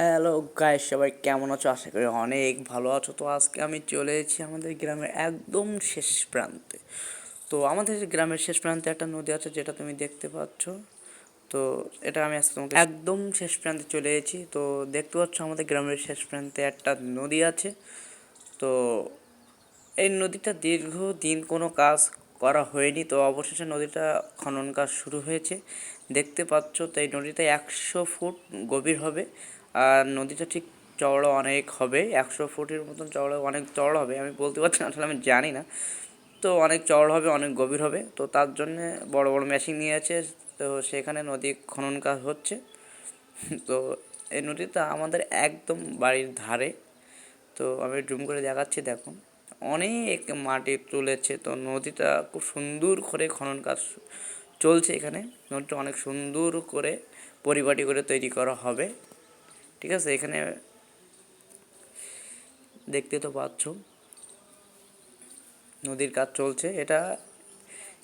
Hello guys সবাই কেমন আছো? আশা করি অনেক ভালো আছো। তো আজকে আমি চলে এসেছি আমাদের গ্রামের একদম শেষ প্রান্তে। তো আমাদের গ্রামের শেষ প্রান্তে একটা নদী আছে, যেটা তুমি দেখতে পাচ্ছ। তো এটা আমি আজকে তোমাকে একদম শেষ প্রান্তে চলে এসেছি। তো দেখতে পাচ্ছ আমাদের গ্রামের শেষ প্রান্তে একটা নদী আছে। তো এই নদীটা দীর্ঘদিন কোনো কাজ করা হয়নি। তো অবশেষে নদীটা খনন কাজ শুরু হয়েছে। দেখতে পাচ্ছ তো এই নদীটা একশো ফুট গভীর হবে। আর নদীটা ঠিক চওড়া অনেক হবে, একশো ফুটের মতন চওড়া, অনেক চওড়া হবে, আমি বলতে পারছি না, আসলে আমি জানি না। তো অনেক চওড়া হবে, অনেক গভীর হবে, তো তার জন্যে বড় বড় মেশিন নিয়ে আছে, তো সেখানে নদী খনন কাজ হচ্ছে। তো এই নদীটা আমাদের একদম বাড়ির ধারে, তো আমি জুম করে দেখাচ্ছি, দেখুন। অনেক মাটি তুলেছে, তো নদীটা খুব সুন্দর করে খনন কাজ চলছে এখানে। নদীটা অনেক সুন্দর করে পরিপাটি করে তৈরি করা হবে। ঠিক আছে, এখানে দেখতে তো পাচ্ছ। নদীর কাজ চলছে। এটা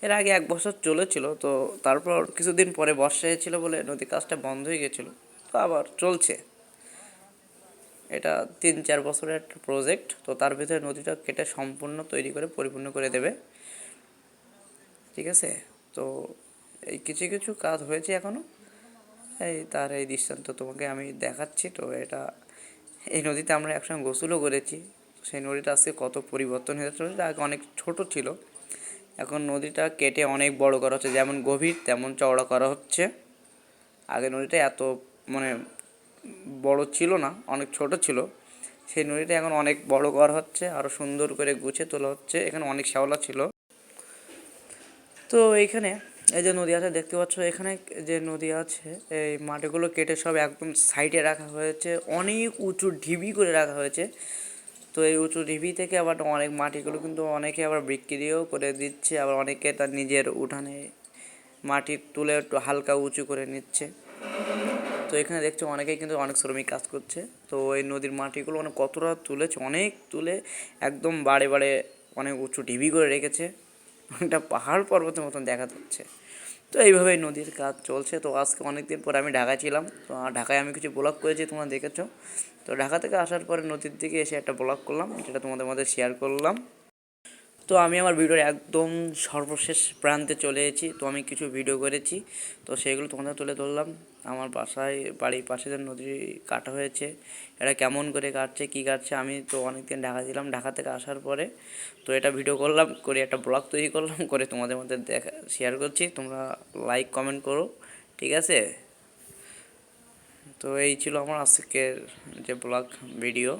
এর আগে এক বছর চলেছিল, তো তারপর কিছুদিন পরে বর্ষা হয়েছিল বলে নদীর কাজটা বন্ধ হয়ে গেছিল, তো আবার চলছে। এটা তিন চার বছরের একটা প্রজেক্ট তো তার ভিতরে নদীটা কেটে সম্পূর্ণ তৈরি করে পরিপূর্ণ করে দেবে। ঠিক আছে? তো এই কিছু কিছু কাজ হয়েছে এখনও এই তার এই দৃষ্টান্ত তোমাকে আমি দেখাচ্ছি। তো এটা এই নদীতে আমরা একসঙ্গে গোসলও করেছি। সেই নদীটা আজকে কত পরিবর্তন হয়েছে নদীটা আগে অনেক ছোট ছিল। এখন নদীটা কেটে অনেক বড় করা হচ্ছে, যেমন গভীর তেমন চওড়া করা হচ্ছে। আগে নদীটা এত মানে বড় ছিল না, অনেক ছোট ছিল। সেই নদীটা এখন অনেক বড় করা হচ্ছে আরও সুন্দর করে গুছিয়ে তোলা হচ্ছে। এখানে অনেক শ্যাওলা ছিল। তো এইখানে এই যে নদী আছে দেখতে পাচ্ছ, এখানে যে নদী আছে, এই মাটিগুলো কেটে সব একদম সাইডে রাখা হয়েছে, অনেক উঁচু ঢিবি করে রাখা হয়েছে। তো এই উঁচু ঢিবি থেকে আবার অনেক মাটিগুলো কিন্তু অনেকে আবার বিক্রিও করে দিচ্ছে, আবার অনেকে তার নিজের উঠানে মাটি তুলে একটু হালকা উঁচু করে নিচ্ছে। তো এখানে দেখছ অনেকেই কিন্তু অনেক শ্রমিক কাজ করছে। তো এই নদীর মাটিগুলো অনেক কতটা তুলেছে, অনেক তুলে একদম বাড়ে বাড়ে অনেক উঁচু ঢিবি করে রেখেছে। একটা পাহাড় পর্বতের মতন দেখা যাচ্ছে। তো এইভাবেই নদীর কাজ চলছে। তো আজকে অনেক দিন পর আমি ঢাকায় ছিলাম। তো ঢাকায় আমি কিছু ব্লগ করেছি, তোমরা দেখেছ। তো ঢাকা থেকে আসার পরে নদীর দিকে এসে একটা ব্লগ করলাম। যেটা তোমাদের মধ্যে শেয়ার করলাম। তো আমি আমার ভিডিওর একদম সর্বশেষ প্রান্তে চলে এসেছি। তো আমি কিছু ভিডিও করেছি। তো সেগুলো তোমাদের তুলে ধরলাম। আমার বাসায়, বাড়ির পাশে যে নদী কাটা হয়েছে, এটা কেমন করে কাটছে, কী কাটছে, আমি তো অনেক দিন ঢাকা ছিলাম ঢাকা থেকে আসার পরে তো এটা ভিডিও করলাম, করে একটা ব্লগ তৈরি করলাম, করে তোমাদের মধ্যে দেখা শেয়ার করছি। তোমরা লাইক কমেন্ট করো, ঠিক আছে? তো এই ছিল আমার আজকের যে ব্লগ ভিডিও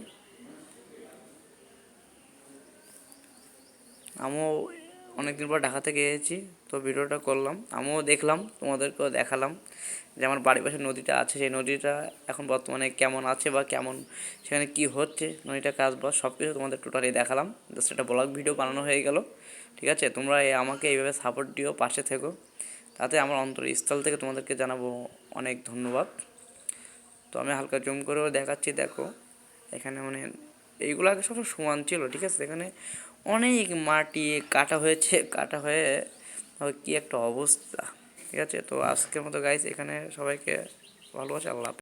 আমিও অনেকদিন পর ঢাকা থেকে এসেছি, তো ভিডিওটা করলাম। আমিও দেখলাম, তোমাদেরকেও দেখালাম যে আমার বাড়ির পাশে নদীটা আছে। সেই নদীটা এখন বর্তমানে কেমন আছে বা কেমন, সেখানে কি হচ্ছে, নদীটা কাজ বাজ সব কিছু তোমাদের টোটালি দেখালাম। জাস্ট একটা ব্লগ ভিডিও বানানো হয়ে গেল, ঠিক আছে? তোমরা আমাকে এইভাবে সাপোর্ট দিও, পাশে থেকো। তাতে আমার অন্তরস্থল থেকে তোমাদেরকে জানাব অনেক ধন্যবাদ। তো আমি হালকা জুম করেও দেখাচ্ছি, দেখো। এখানে মানে এইগুলো আগে সব সমান ছিল, ঠিক আছে? এখানে অনেক মাটি কাটা হয়েছে, কাটা হয়ে কি একটা অবস্থা। ঠিক আছে? তো আজকের মতো গাইস এখানে সবাইকে ভালোবাসা, আল্লাহ